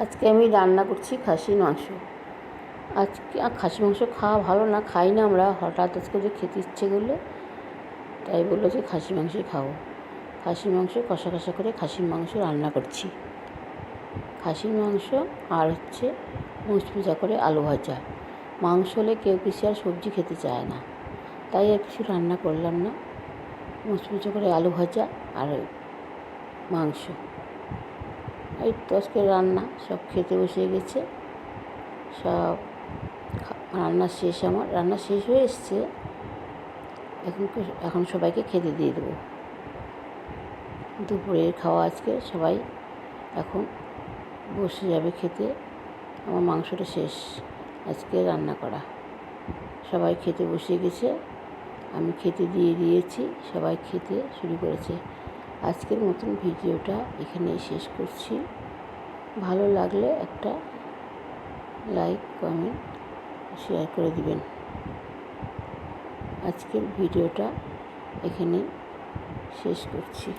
আজকে আমি রান্না করছি খাসির মাংস। আজকে খাসি মাংস খাওয়া ভালো না, খাই না আমরা। হঠাৎ আজকে যে খেতে ইচ্ছে করল, তাই বলল যে খাসি মাংসই খাব। খাসির মাংস, কষা কষা করে খাসির মাংস রান্না করছি। খাসির মাংস আর হচ্ছে মুচমুচা করে আলু ভাজা। মাংস হলে কেউ কিছু আর সবজি খেতে চায় না। তাই আর কিছু রান্না করলাম না। মুচমুচে করে আলু ভাজা আর মাংস। এই তো আজকে রান্না, সব খেতে বসে গেছে। সব রান্না শেষ আমার। রান্না শেষ হয়ে এসছে। এখন এখন সবাইকে খেতে দিয়ে দেবো। দুপুরের খাওয়া আজকে, সবাই এখন বসে যাবে খেতে। আমার মাংসটা শেষ। আজকে রান্না করা। সবাই খেতে বসে গেছে। আমি খেতে দিয়ে দিয়েছি। সবাই খেতে শুরু করেছে। আজকের মতন ভিডিওটা এখানেই শেষ করছি। ভালো লাগলে একটা লাইক, কমেন্ট, শেয়ার করে দিবেন। আজকের ভিডিওটা এখানেই শেষ করছি।